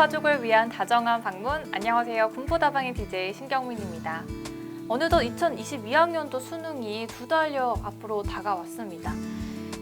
가족을 위한 다정한 방문 안녕하세요 군포다방의 DJ 신경민입니다. 어느덧 2022학년도 수능이 두 달여 앞으로 다가왔습니다.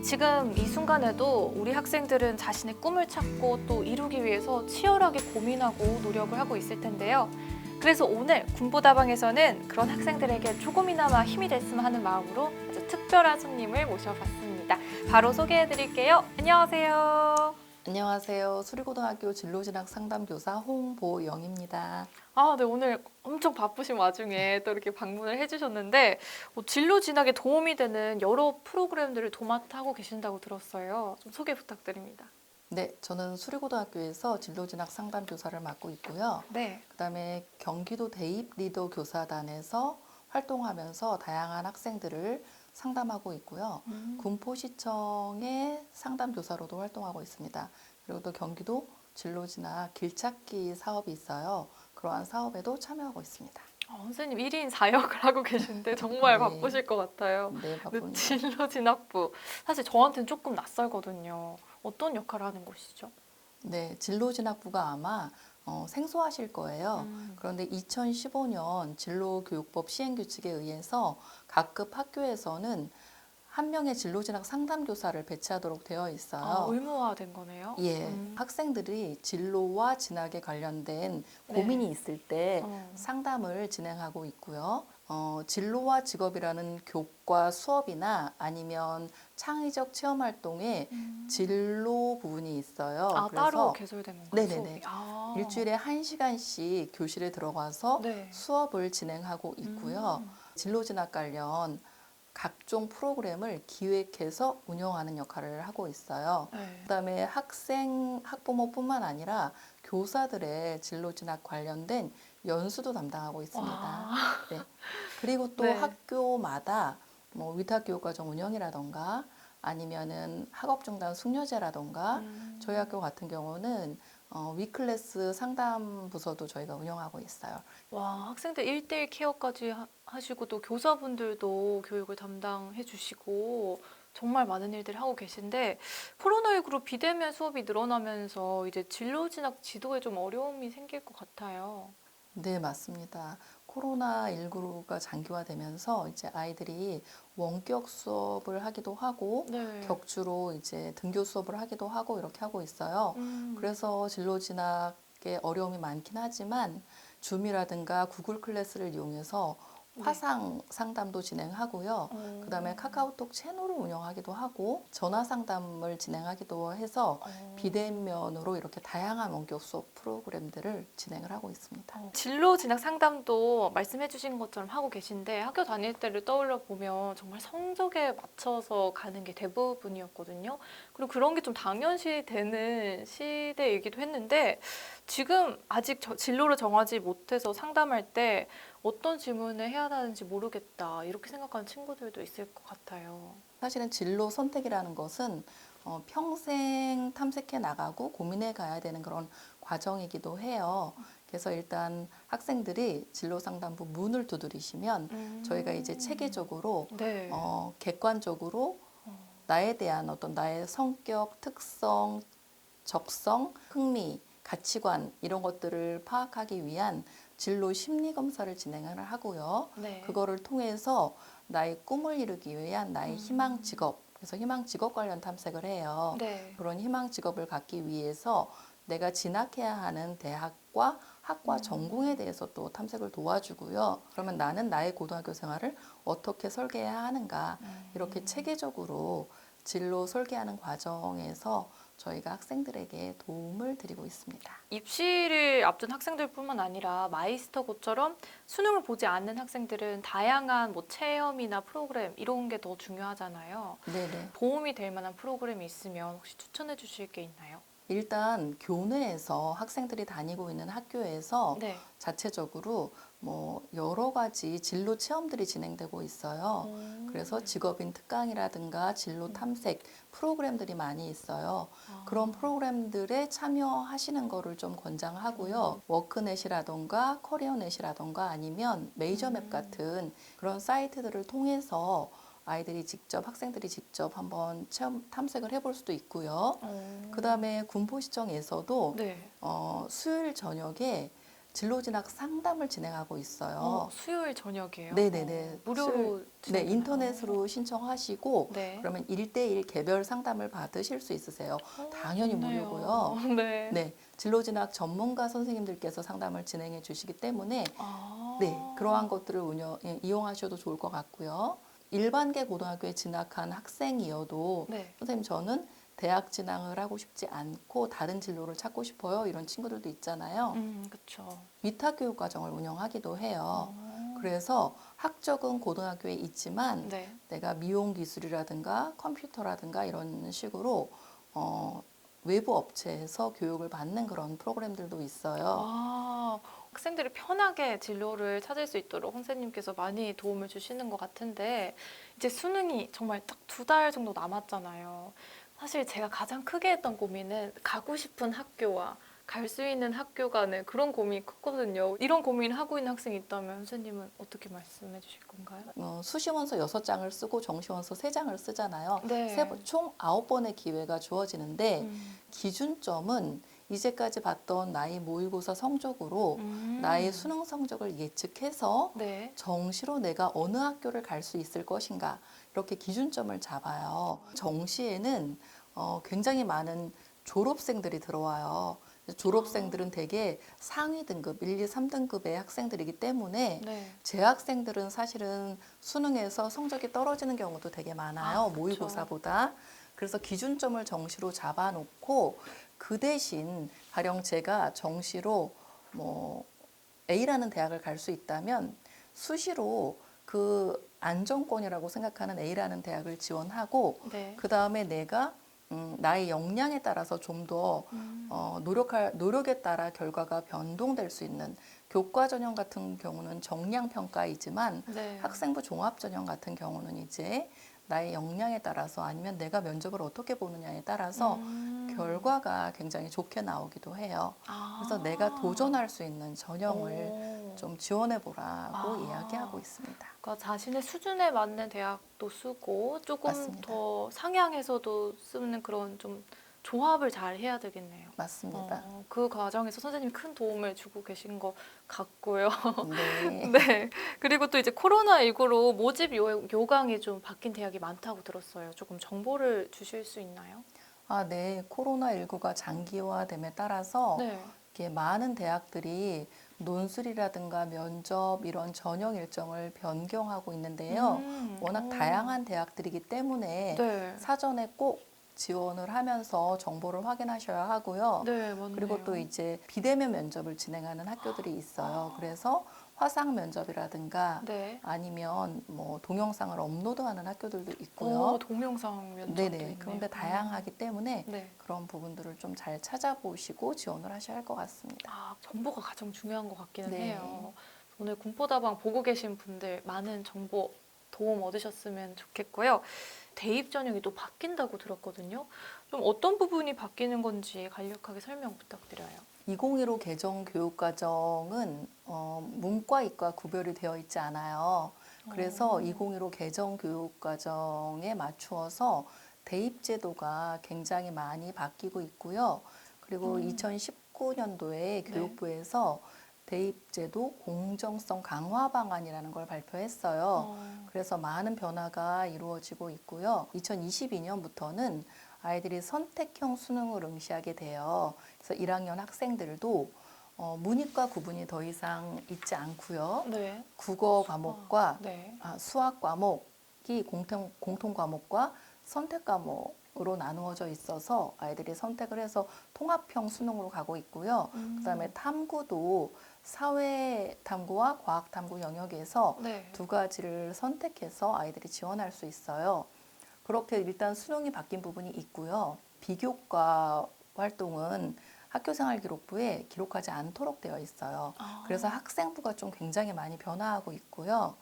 지금 이 순간에도 우리 학생들은 자신의 꿈을 찾고 또 이루기 위해서 치열하게 고민하고 노력을 하고 있을 텐데요. 그래서 오늘 군보다방에서는 그런 학생들에게 조금이나마 힘이 됐으면 하는 마음으로 아주 특별한 손님을 모셔봤습니다. 바로 소개해드릴게요. 안녕하세요. 안녕하세요. 수리고등학교 진로진학 상담교사 홍보영입니다. 아, 네, 오늘 엄청 바쁘신 와중에 또 이렇게 방문을 해주셨는데, 뭐 진로 진학에 도움이 되는 여러 프로그램들을 도맡아 고 계신다고 들었어요. 좀 소개 부탁드립니다. 네, 저는 수리고등학교에서 진로진학 상담 교사를 맡고 있고요. 네. 그다음에 경기도 대입 리더 교사단에서 활동하면서 다양한 학생들을 상담하고 있고요. 음. 군포시청의 상담교사로도 활동하고 있습니다. 그리고 또 경기도 진로진학 길찾기 사업이 있어요. 그러한 사업에도 참여하고 있습니다. 아, 선생님 1인 4역을 하고 계신데 정말 네. 바쁘실 것 같아요. 네, 그 바쁩니다. 진로 진학부. 사실 저한테는 조금 낯설거든요. 어떤 역할을 하는 곳이죠? 네, 진로 진학부가 아마 어, 생소하실 거예요. 음. 그런데 2015년 진로교육법 시행규칙에 의해서 각급 학교에서는 한 명의 진로진학 상담교사를 배치하도록 되어 있어요. 아, 의무화된 거네요. 예, 음. 학생들이 진로와 진학에 관련된 네. 고민이 있을 때 어. 상담을 진행하고 있고요. 어, 진로와 직업이라는 교과 수업이나 아니면 창의적 체험 활동에 음. 진로 부분이 있어요. 아, 그래서 따로 개설된 건가요? 네네네. 아. 일주일에 한 시간씩 교실에 들어가서 네. 수업을 진행하고 있고요. 음. 진로 진학 관련 각종 프로그램을 기획해서 운영하는 역할을 하고 있어요. 네. 그다음에 학생 학부모뿐만 아니라 교사들의 진로 진학 관련된 연수도 담당하고 있습니다. 와. 네. 그리고 또 네. 학교마다 뭐 위탁교육과정 운영이라던가 아니면은 학업중단 숙려제라던가 음. 저희 학교 같은 경우는 어, 위클래스 상담 부서도 저희가 운영하고 있어요. 와, 학생들 1대1 케어까지 하- 하시고 또 교사분들도 교육을 담당해 주시고 정말 많은 일들을 하고 계신데 코로나19로 비대면 수업이 늘어나면서 이제 진로 진학 지도에 좀 어려움이 생길 것 같아요. 네, 맞습니다. 코로나19가 장기화되면서 이제 아이들이 원격 수업을 하기도 하고 네. 격주로 이제 등교 수업을 하기도 하고 이렇게 하고 있어요. 음. 그래서 진로 진학에 어려움이 많긴 하지만 줌이라든가 구글 클래스를 이용해서 네. 화상 상담도 진행하고요. 어. 그다음에 카카오톡 채널을 운영하기도 하고 전화 상담을 진행하기도 해서 어. 비대면으로 이렇게 다양한 원격 수업 프로그램들을 진행을 하고 있습니다. 어, 진로 진학 상담도 말씀해주신 것처럼 하고 계신데 학교 다닐 때를 떠올려 보면 정말 성적에 맞춰서 가는 게 대부분이었거든요. 그리고 그런 게 좀 당연시 되는 시대이기도 했는데 지금 아직 저- 진로를 정하지 못해서 상담할 때 어떤 질문을 해야 하는지 모르겠다 이렇게 생각하는 친구들도 있을 것 같아요. 사실은 진로 선택이라는 것은 어, 평생 탐색해 나가고 고민해 가야 되는 그런 과정이기도 해요. 그래서 일단 학생들이 진로 상담부 문을 두드리시면 저희가 이제 체계적으로 네. 어, 객관적으로 어. 나에 대한 어떤 나의 성격, 특성, 적성, 흥미, 가치관 이런 것들을 파악하기 위한 진로 심리 검사를 진행을 하고요. 네. 그거를 통해서 나의 꿈을 이루기 위한 나의 음. 희망 직업, 그래서 희망 직업 관련 탐색을 해요. 네. 그런 희망 직업을 갖기 위해서 내가 진학해야 하는 대학과 학과 음. 전공에 대해서 또 탐색을 도와주고요. 그러면 나는 나의 고등학교 생활을 어떻게 설계해야 하는가 음. 이렇게 체계적으로 진로 설계하는 과정에서 저희가 학생들에게 도움을 드리고 있습니다. 입시를 앞둔 학생들뿐만 아니라 마이스터고처럼 수능을 보지 않는 학생들은 다양한 뭐 체험이나 프로그램 이런 게 더 중요하잖아요. 네네. 도움이 될 만한 프로그램이 있으면 혹시 추천해 주실 게 있나요? 일단 교내에서 학생들이 다니고 있는 학교에서 네. 자체적으로 뭐 여러 가지 진로 체험들이 진행되고 있어요. 음. 그래서 직업인 특강이라든가 진로 탐색 프로그램들이 많이 있어요. 아. 그런 프로그램들에 참여하시는 거를 좀 권장하고요. 워크넷이라던가 커리어넷이라던가 아니면 메이저맵 음. 같은 그런 사이트들을 통해서 아이들이 직접 학생들이 직접 한번 체험 탐색을 해볼 수도 있고요. 어. 그다음에 군포시청에서도 네. 어, 수요일 저녁에 진로 진학 상담을 진행하고 있어요. 어, 수요일 저녁이에요. 네네네. 어, 무료로 네? 인터넷으로 신청하시고 네. 그러면 일대일 개별 상담을 받으실 수 있으세요. 어, 당연히 좋네요. 무료고요. 네. 네, 진로 진학 전문가 선생님들께서 상담을 진행해 주시기 때문에 아. 네, 그러한 것들을 운영, 예, 이용하셔도 좋을 것 같고요. 일반계 고등학교에 진학한 학생이어도 네. 선생님 저는 대학 진학을 하고 싶지 않고 다른 진로를 찾고 싶어요. 이런 친구들도 있잖아요. 음, 그렇죠. 위탁 교육 과정을 운영하기도 해요. 어. 그래서 학적은 고등학교에 있지만 네. 내가 미용 기술이라든가 컴퓨터라든가 이런 식으로 어, 외부 업체에서 교육을 받는 그런 프로그램들도 있어요. 아, 학생들이 편하게 진로를 찾을 수 있도록 선생님께서 많이 도움을 주시는 것 같은데 이제 수능이 정말 딱 두 달 정도 남았잖아요. 사실 제가 가장 크게 했던 고민은 가고 싶은 학교와 갈 수 있는 학교 간의 그런 고민이 컸거든요. 이런 고민을 하고 있는 학생이 있다면 선생님은 어떻게 말씀해 주실 건가요? 어, 수시원서 여섯 장을 쓰고 정시원서 세 장을 쓰잖아요. 네. 세 번- 총 아홉 번의 기회가 주어지는데 음. 기준점은 이제까지 봤던 나의 모의고사 성적으로 음. 나의 수능 성적을 예측해서 네. 정시로 내가 어느 학교를 갈 수 있을 것인가 이렇게 기준점을 잡아요. 정시에는 어, 굉장히 많은 졸업생들이 들어와요. 졸업생들은 대개 상위 등급 1, 2, 3등급의 학생들이기 때문에 네. 재학생들은 사실은 수능에서 성적이 떨어지는 경우도 되게 많아요. 아, 그렇죠. 모의고사보다. 그래서 기준점을 정시로 잡아놓고 그 대신 가령 제가 정시로 뭐 A라는 대학을 갈 수 있다면 수시로 그 안정권이라고 생각하는 A라는 대학을 지원하고 네. 그 다음에 내가 음, 나의 역량에 따라서 좀더 음. 어, 노력할 노력에 따라 결과가 변동될 수 있는 교과 전형 같은 경우는 정량 평가이지만 네. 학생부 종합 전형 같은 경우는 이제 나의 역량에 따라서 아니면 내가 면접을 어떻게 보느냐에 따라서 음. 결과가 굉장히 좋게 나오기도 해요. 아. 그래서 내가 도전할 수 있는 전형을 오. 좀 지원해 보라고 아. 이야기하고 있습니다. 그러니까 자신의 수준에 맞는 대학도 쓰고 조금 맞습니다. 더 상향해서도 쓰는 그런 좀 조합을 잘 해야 되겠네요. 맞습니다. 어, 그 과정에서 선생님이 큰 도움을 주고 계신 것 같고요. 네. 네. 그리고 또 이제 코로나19로 모집 요, 요강이 좀 바뀐 대학이 많다고 들었어요. 조금 정보를 주실 수 있나요? 아, 네. 코로나19가 장기화됨에 따라서 네. 이렇게 많은 대학들이 논술이라든가 면접 이런 전형 일정을 변경하고 있는데요. 음, 워낙 어. 다양한 대학들이기 때문에 네. 사전에 꼭 지원을 하면서 정보를 확인하셔야 하고요. 네, 맞네요. 그리고 또 이제 비대면 면접을 진행하는 학교들이 있어요. 그래서 화상 면접이라든가 네. 아니면 뭐 동영상을 업로드하는 학교들도 오, 있고요. 동영상 면접도 네네. 그런데 다양하기 때문에 네. 그런 부분들을 좀 잘 찾아보시고 지원을 하셔야 할 것 같습니다. 아, 정보가 가장 중요한 것 같기는 네. 해요. 오늘 군포다방 보고 계신 분들 많은 정보 도움 얻으셨으면 좋겠고요. 대입 전형이 또 바뀐다고 들었거든요. 좀 어떤 부분이 바뀌는 건지 간략하게 설명 부탁드려요. 2015 개정 교육과정은 어, 문과 이과 구별이 되어 있지 않아요. 그래서 어. 2015 개정 교육과정에 맞추어서 대입 제도가 굉장히 많이 바뀌고 있고요. 그리고 음. 2019년도에 교육부에서 대입 제도 공정성 강화 방안이라는 걸 발표했어요. 어, 그래서 많은 변화가 이루어지고 있고요. 2022년부터는 아이들이 선택형 수능을 응시하게 돼요. 그래서 1학년 학생들도 어, 문이과 구분이 더 이상 있지 않고요. 네. 국어 과목과 네. 아, 수학 과목이 공통, 공통 과목과 선택 과목 으로 나누어져 있어서 아이들이 선택을 해서 통합형 수능으로 가고 있고요. 음. 그다음에 탐구도 사회 탐구와 과학 탐구 영역에서 네. 두 가지를 선택해서 아이들이 지원할 수 있어요. 그렇게 일단 수능이 바뀐 부분이 있고요. 비교과 활동은 학교생활 기록부에 기록하지 않도록 되어 있어요. 아. 그래서 학생부가 좀 굉장히 많이 변화하고 있고요.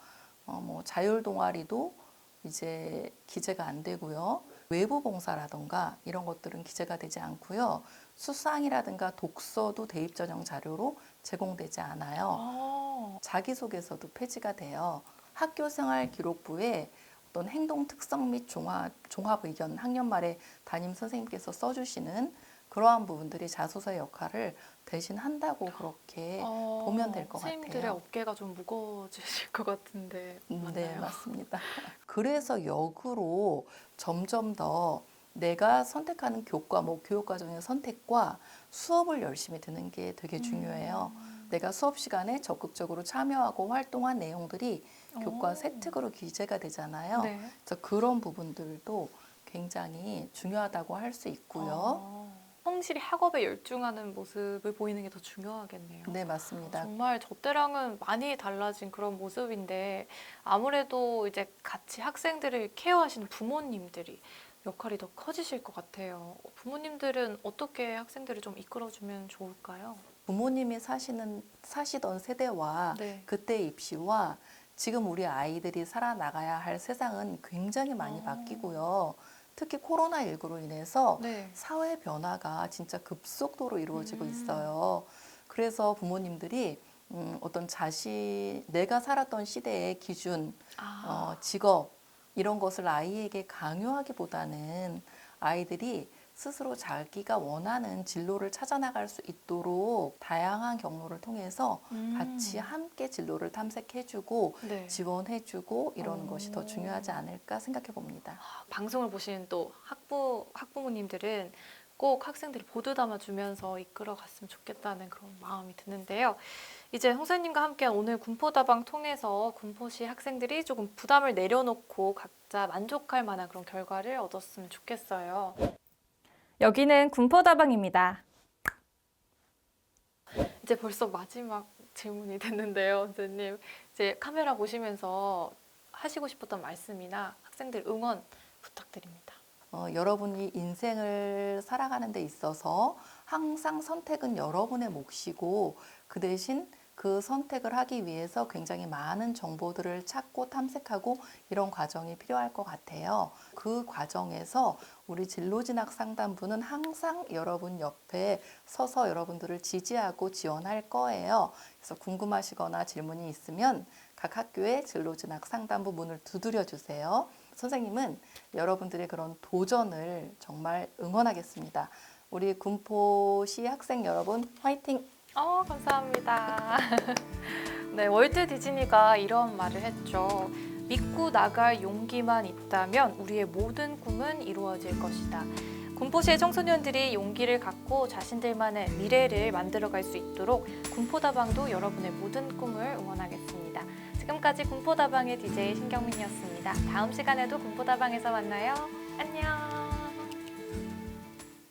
어, 뭐 자율 동아리도 이제 기재가 안 되고요. 외부 봉사라던가 이런 것들은 기재가 되지 않고요. 수상이라든가 독서도 대입 전형 자료로 제공되지 않아요. 아. 자기소개서도 폐지가 돼요. 학교생활 기록부에 어떤 행동 특성 및 종합, 종합 의견 학년 말에 담임 선생님께서 써주시는 그러한 부분들이 자소서의 역할을 대신한다고 그렇게 어, 보면 될것 선생님들의 같아요. 어깨가 좀 무거워지실 것 같은데 맞나요? 네, 맞습니다. 그래서 역으로 점점 더 내가 선택하는 교과, 뭐 교육 과정의 선택과 수업을 열심히 듣는 게 되게 중요해요. 음. 내가 수업 시간에 적극적으로 참여하고 활동한 내용들이 교과 오. 세특으로 기재가 되잖아요. 네. 그래서 그런 부분들도 굉장히 중요하다고 할 수 있고요. 어, 성실히 학업에 열중하는 모습을 보이는 게 더 중요하겠네요. 네, 맞습니다. 정말 저 때랑은 많이 달라진 그런 모습인데 아무래도 이제 같이 학생들을 케어하시는 부모님들이 역할이 더 커지실 것 같아요. 부모님들은 어떻게 학생들을 좀 이끌어주면 좋을까요? 부모님이 사시는 사시던 세대와 네. 그때 입시와 지금 우리 아이들이 살아나가야 할 세상은 굉장히 많이 아. 바뀌고요. 특히 코로나19로 인해서 네. 사회 변화가 진짜 급속도로 이루어지고 음. 있어요. 그래서 부모님들이 음, 어떤 자신, 내가 살았던 시대의 기준, 아, 어, 직업, 이런 것을 아이에게 강요하기보다는 아이들이 스스로 자기가 원하는 진로를 찾아나갈 수 있도록 다양한 경로를 통해서 음. 같이 함께 진로를 탐색해주고 네. 지원해주고 이러는 오. 것이 더 중요하지 않을까 생각해 봅니다. 아, 방송을 보시는 또 학부 학부모님들은 꼭 학생들을 보드 담아주면서 이끌어갔으면 좋겠다는 그런 마음이 드는데요. 이제 홍사님과 함께 오늘 군포다방 통해서 군포시 학생들이 조금 부담을 내려놓고 각자 만족할 만한 그런 결과를 얻었으면 좋겠어요. 여기는 군포다방입니다. 이제 벌써 마지막 질문이 됐는데요, 선생님. 이제 카메라 보시면서 하시고 싶었던 말씀이나 학생들 응원 부탁드립니다. 어, 여러분이 인생을 살아가는 데 있어서 항상 선택은 여러분의 몫이고 그 대신 그 선택을 하기 위해서 굉장히 많은 정보들을 찾고 탐색하고 이런 과정이 필요할 것 같아요. 그 과정에서 우리 진로진학 상담부는 항상 여러분 옆에 서서 여러분들을 지지하고 지원할 거예요. 그래서 궁금하시거나 질문이 있으면 각 학교의 진로진학 상담부 문을 두드려 주세요. 선생님은 여러분들의 그런 도전을 정말 응원하겠습니다. 우리 군포시 학생 여러분 화이팅! 어, 감사합니다. 네, 월트 디즈니가 이런 말을 했죠. 믿고 나갈 용기만 있다면 우리의 모든 꿈은 이루어질 것이다. 군포시의 청소년들이 용기를 갖고 자신들만의 미래를 만들어갈 수 있도록 군포다방도 여러분의 모든 꿈을 응원하겠습니다. 지금까지 군포다방의 DJ 신경민이었습니다. 다음 시간에도 군포다방에서 만나요. 안녕.